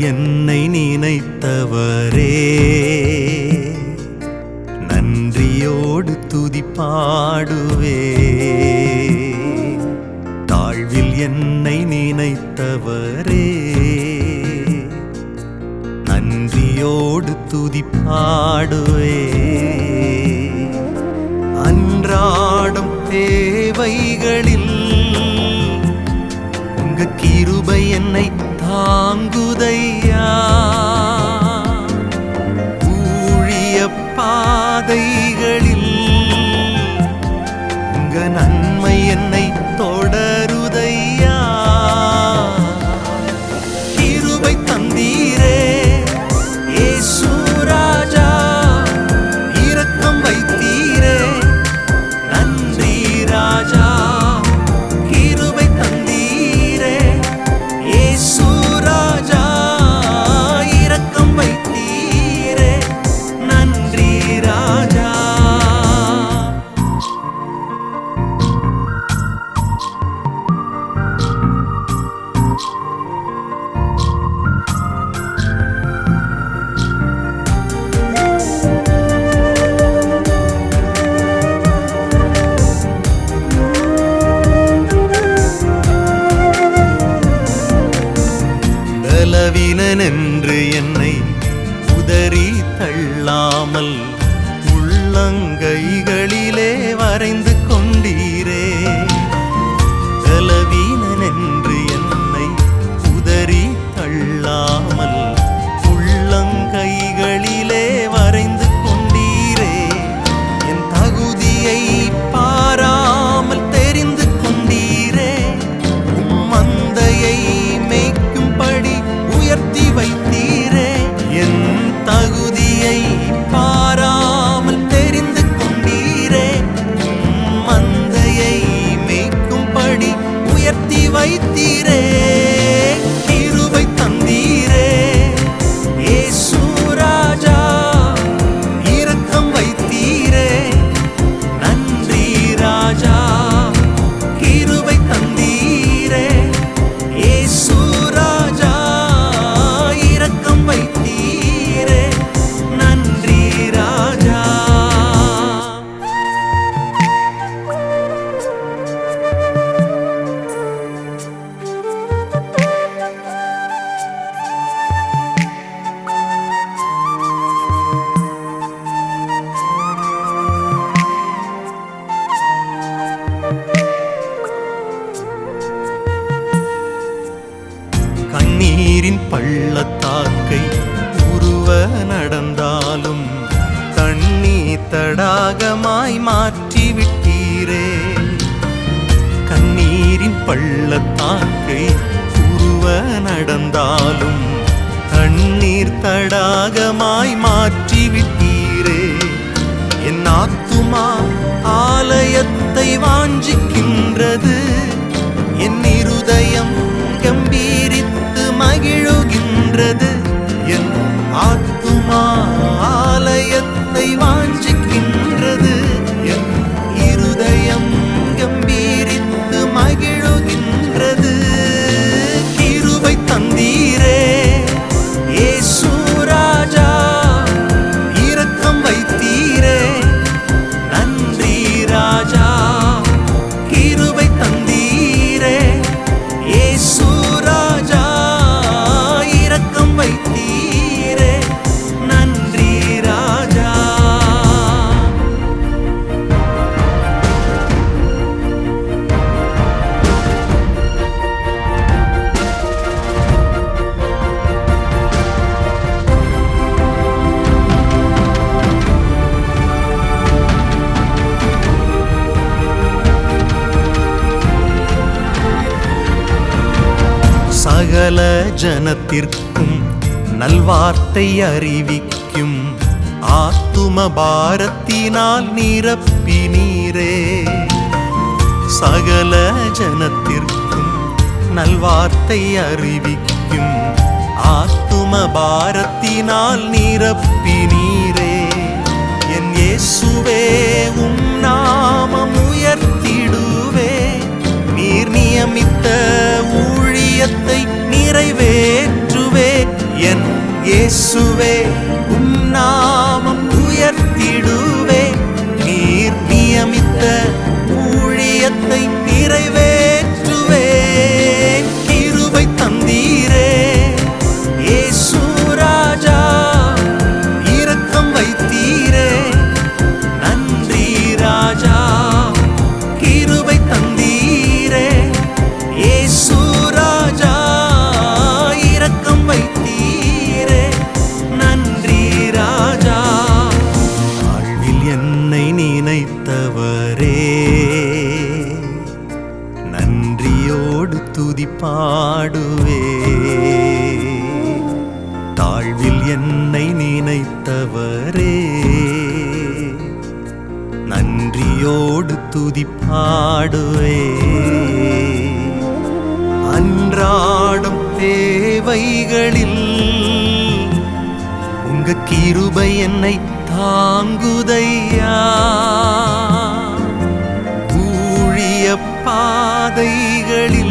என்னை நினைத்தவரே. நன்றியோடு துதிப்பாடுவே. தாழ்வில் என்னை நினைத்தவரே. நன்றியோடு துதிப்பாடுவே. அன்றாடம் தேவைகளில் தாங்குதையா ஊழிய பாதைகளில் உங்க நன்மை என்னை தொடருதையா? கிருபை தந்தீரே இயேசு ராஜா. இரக்கம் வைத்தீரே நன்றி ராஜா. நங்கைகளிலே வரைந்து பள்ளத்தாக்கை உருவ நடந்தாலும் தண்ணீர் தடாகமாய் மாற்றிவிட்டீரே. கண்ணீரின் பள்ளத்தாக்கை உருவ நடந்தாலும் தண்ணீர் தடாகமாய் மாற்றிவிட்டீரே. என் ஆத்துமா ஆலயத்தை வாஞ்சிக்க சகல ஜனத்திற்கும் நல்வார்த்தை அறிவிக்கும். ஆத்தும பாரத்தினால் நிரப்பி நீரே. சகல ஜனத்திற்கும் நல்வார்த்தை அறிவிக்கும். ஆத்தும பாரத்தினால் நிரப்பி நீரே. என் இயேசுவே உம் நாமம் உயர்த்திடுவே. நீர் நியமித்த ஊழியத்தை நிறைவேற்றுவே என் இயேசுவே. நன்றியோடு துதிப்பாடுவே தாழ்வில் என்னை நினைத்தவரே. நன்றியோடு துதி பாடுவே. அன்றாடும் தேவைகளில் உங்க கிருபை என்னை தாங்குதையா? ஊழிய பாதைகளில்